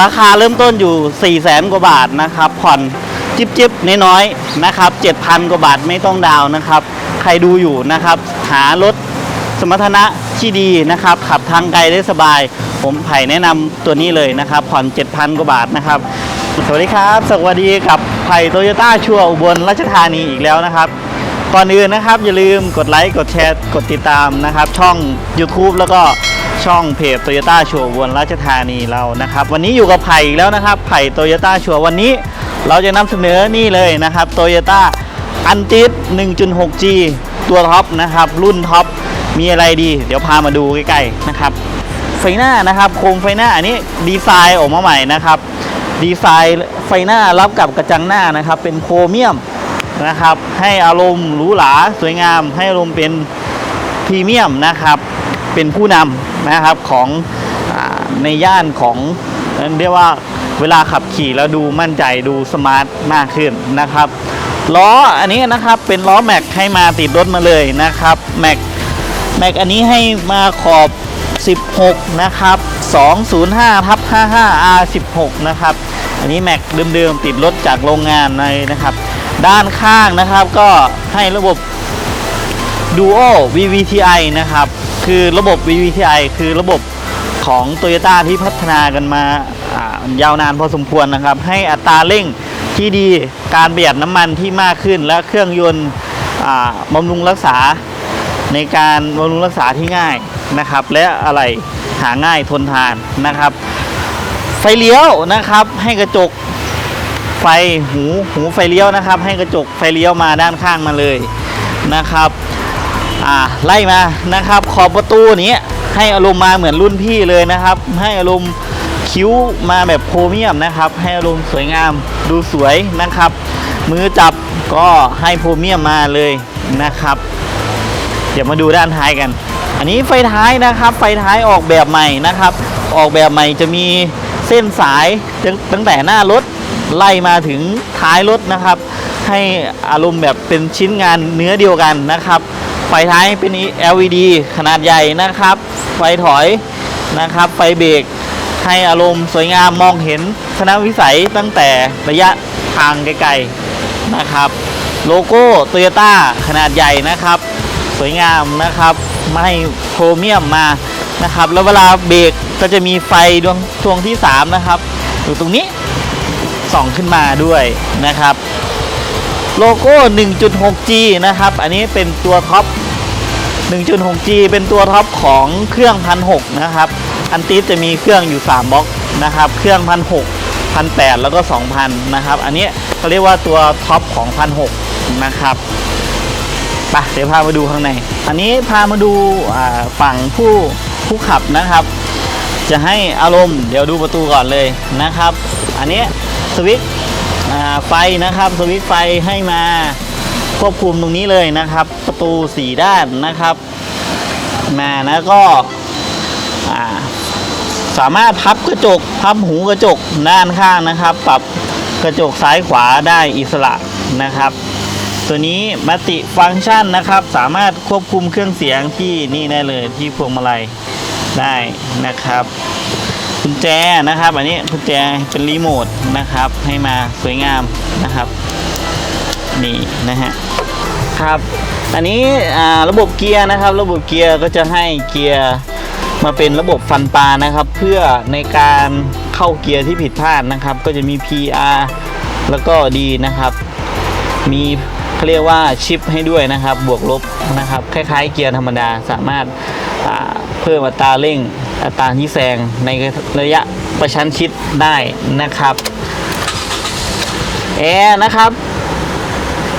ราคาเริ่มต้นอยู่4 0 0แสนกว่าบาทนะครับผ่อนจิบจิบน้อยๆนะครับ7,000 กว่าบาทไม่ต้องดาวน์นะครับ ใครดูอยู่นะครับ หารถสมรรถนะที่ดีนะครับ ขับทางไกลได้สบาย ผมไผ่แนะนำตัวนี้เลยนะครับ ผ่อน 7,000 กว่าบาทนะครับสวัสดีครับ สวัสดีกับไผ่โตโยต้าชัวอุบลราชธานีอีกแล้วนะครับ ก่อนอื่นนะครับ อย่าลืมกดไลค์กดแชร์กดติดตามนะครับ ช่อง YouTube แล้วก็ ช่องเพจโตโยต้าชัวอุบลราชธานีเรานะครับ วันนี้อยู่กับไผ่อีกแล้วนะครับไผ่โตโยต้าชัววันนี้เราจะนำเสนอนี่เลยนะครับโตโยต้าอันติส 1.6G ตัวท็อปนะครับ รุ่นท็อปมีอะไรดี เดี๋ยวพามาดูใกล้ๆนะครับ ไฟหน้านะครับโคมไฟหน้าอันนี้ดีไซน์ออกมาใหม่นะครับ ดีไซน์ไฟหน้ารับกับกระจังหน้านะครับ เป็นโครเมียมนะครับ ให้อารมณ์หรูหราสวยงาม ให้อารมณ์เป็นพรีเมียมนะครับ เป็นผู้นำนะครับของอในย่านของเรียกว่าเวลาขับขี่แล้วดูมั่นใจดูสมาร์ทมากขึ้นนะครับล้ออันนี้นะครับเป็นล้อแม็กให้มาติดรถมาเลยนะครับแม็กแม็กอันนี้ให้มาขอบ 16 นะครับ 205ทับ 55 R16 นะครับ อันนี้แม็กเดิมๆติดรถจากโรงงานเลยนะครับ ด้านข้างนะครับก็ให้ระบบ Duo VVTi นะครับ คือระบบ VVTi คือระบบของ Toyota ที่พัฒนากันมาายาวนานพอสมควรนะครับ ให้อัตราเร่งที่ดีการประหยัดน้ำมันที่มากขึ้น และเครื่องยนต์บำรุงรักษาในการบำรุงรักษาที่ง่ายนะครับ และอะไรหาง่ายทนทานนะครับ ไฟเลี้ยวนะครับ ให้กระจกไฟหูหูไฟเลี้ยวนะครับ ให้กระจกไฟเลี้ยวมาด้านข้างมาเลยนะครับ อ่าไล่มานะครับ ขอบประตูนี้ให้อารมณ์มาเหมือนรุ่นพี่เลยนะครับ ให้อารมณ์คิ้วมาแบบโพรเมียมนะครับ ให้อารมณ์สวยงามดูสวยนะครับ มือจับก็ให้โพรเมียมมาเลยนะครับ เดี๋ยวมาดูด้านท้ายกัน อันนี้ไฟท้ายนะครับ ไฟท้ายออกแบบใหม่นะครับ ออกแบบใหม่จะมีเส้นสายตตั้งแต่หน้ารถไล่มาถึงท้ายรถนะครับ ให้อารมณ์แบบเป็นชิ้นงานเนื้อเดียวกันนะครับ ไฟท้ายเป็น LED ขนาดใหญ่นะครับ ไฟถอยนะครับ ไฟเบรกให้อารมณ์สวยงามมองเห็นทนวิสัยตั้งแต่ระยะทางไกลๆนะครับ โลโก้โตโยต้าขนาดใหญ่นะครับ สวยงามนะครับไม่โครเมียมมานะครับ แล้วเวลาเบรกก็จะมีไฟดวงดวงที่ 3 นะครับ อยู่ตรงนี้ส่องขึ้นมาด้วยนะครับ โลโก้ 1.6G นะครับ อันนี้เป็นตัวท็อป 1.6G เป็นตัวท็อปของเครื่อง1,600นะครับ อันติสจะมีเครื่องอยู่ 3บล็อกนะครับ เครื่อง1,600 1,800แล้วก็ 2,000 นะครับ อันนี้เขาเรียกว่าตัวท็อปของ1,600นะครับไปเดี๋ยวพามาดูข้างใน อันนี้พามาดูฝั่งผู้ผู้ขับนะครับ จะให้อารมณ์เดี๋ยวดูประตูก่อนเลยนะครับ อันนี้สวิตช์ ไฟนะครับสวิตไฟให้มาควบคุมตรงนี้เลยนะครับ ประตูสีด้านนะครับมาแล้วก็สามารถพับกระจกพับหูกระจกด้านข้างนะครับ ปรับกระจกซ้ายขวาได้อิสระนะครับ ตัวนี้มัติฟังก์ชันนะครับ สามารถควบคุมเครื่องเสียงที่นี่ได้เลยที่พวงมาลัยได้นะครับ ญแจนะครับ อันนี้กุญแจเป็นรีโมทนะครับ ให้มาสวยงามนะครับ นี่นะฮะครับอันนี้ระบบเกียร์นะครับ ระบบเกียร์ก็จะให้เกียร์มาเป็นระบบฟันปลานะครับ เพื่อในการเข้าเกียร์ที่ผิดพลาดนะครับ ก็จะมี PR แล้วก็ดีนะครับ มีเขาเรียกว่าชิปให้ด้วยนะครับ บวกลบนะครับ คล้ายๆเกียร์ธรรมดาสามารถเพิ่มอัตราเร่ง อัตราที่แซงในระยะประชันชิดได้นะครับแอร์นะครับ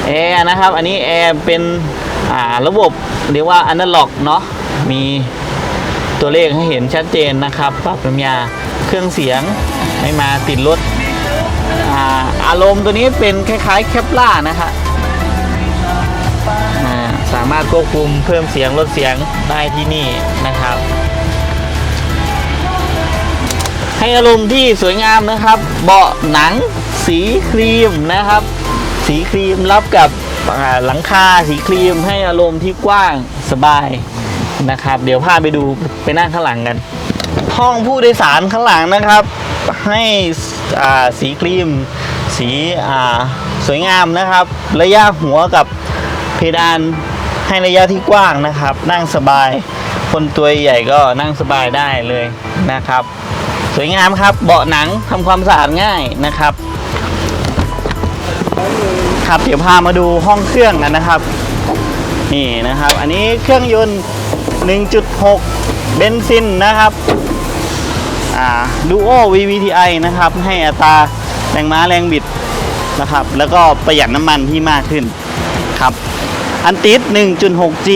แอร์นะครับอันนี้แอร์เป็นระบบเรียกว่าอนาล็อกเนาะมีตัวเลขให้เห็นชัดเจนนะครับปรับน้ำยาเครื่องเสียงให้มาติดรถอาอารมณ์ตัวนี้เป็นคล้ายๆแคปล่านะครับสามารถควบคุมเพิ่มเสียงลดเสียงได้ที่นี่นะครับ ให้อารมณ์ที่สวยงามนะครับ เบาะหนังสีครีมนะครับ สีครีมรับกับหลังคาสีครีมให้อารมณ์ที่กว้างสบายนะครับ เดี๋ยวพาไปดูไปนั่งข้างหลังกัน ห้องผู้โดยสารข้างหลังนะครับ ให้สีครีม สีสวยงามนะครับ ระยะหัวกับเพดานให้ระยะที่กว้างนะครับ นั่งสบาย คนตัวใหญ่ก็นั่งสบายได้เลยนะครับ วยงามครับ เบาะหนังทำความสะอาดง่ายนะครับ ครับเดี๋ยวพามาดูห้องเครื่องกันนะครับนี่นะครับ อันนี้เครื่องยนต์ 1.6 เบนซินนะครับอ่าดูโอ VVTi นะครับ ให้อัตราแรงม้าแรงบิดนะครับ แล้วก็ประหยัดน้ำมันที่มากขึ้นครับ อันติส 1.6G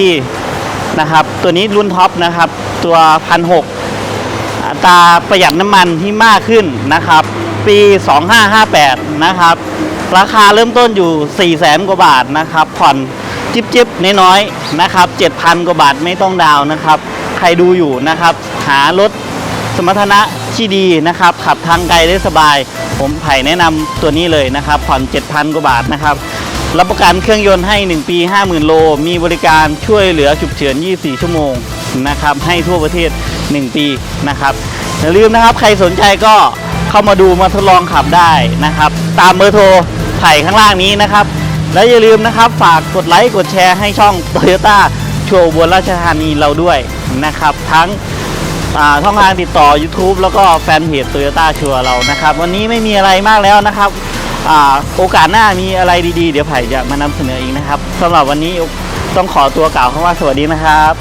นะครับ ตัวนี้รุ่นท็อปนะครับ ตัว 1,600 อัตราประหยัดน้ำมันที่มากขึ้นนะครับ ปี 2558 นะครับ ราคาเริ่มต้นอยู่ 4 0 0แสนกว่าบาทนะครับ ผ่อนจิบจิบน้อยๆนะครับ 7,000 กว่าบาทไม่ต้องดาวน์นะครับ ใครดูอยู่นะครับ หารถสมรรถนะที่ดีนะครับ ขับทางไกลได้สบาย ผมไผ่แนะนำตัวนี้เลยนะครับ ผ่อน 7,000 กว่าบาทนะครับรับประกันเครื่องยนต์ให้ 1 ปี 50,000 โล มีบริการช่วยเหลือฉุกเฉิน 24 ชั่วโมงนะครับ ให้ทั่วประเทศ 1 ปีนะครับอย่าลืมนะครับใครสนใจก็เข้ามาดูมาทดลองขับได้นะครับ ตามเบอร์โทรไผ่ข้างล่างนี้นะครับ และอย่าลืมนะครับฝากกดไลค์กดแชร์ให้ช่อง Toyota โชว์บนราชธานีเราด้วยนะครับ ทั้งอ่าช่องทางติดต่อ YouTube แล้วก็แฟนเพจ Toyota ชัวร์เรานะครับ วันนี้ไม่มีอะไรมากแล้วนะครับอโอกาสหน้ามีอะไรดีๆ เดี๋ยวไผ่จะมานำเสนออีกนะครับสำหรับวันนี้ต้องขอตัวกล่าวคำว่าสวัสดีนะครับ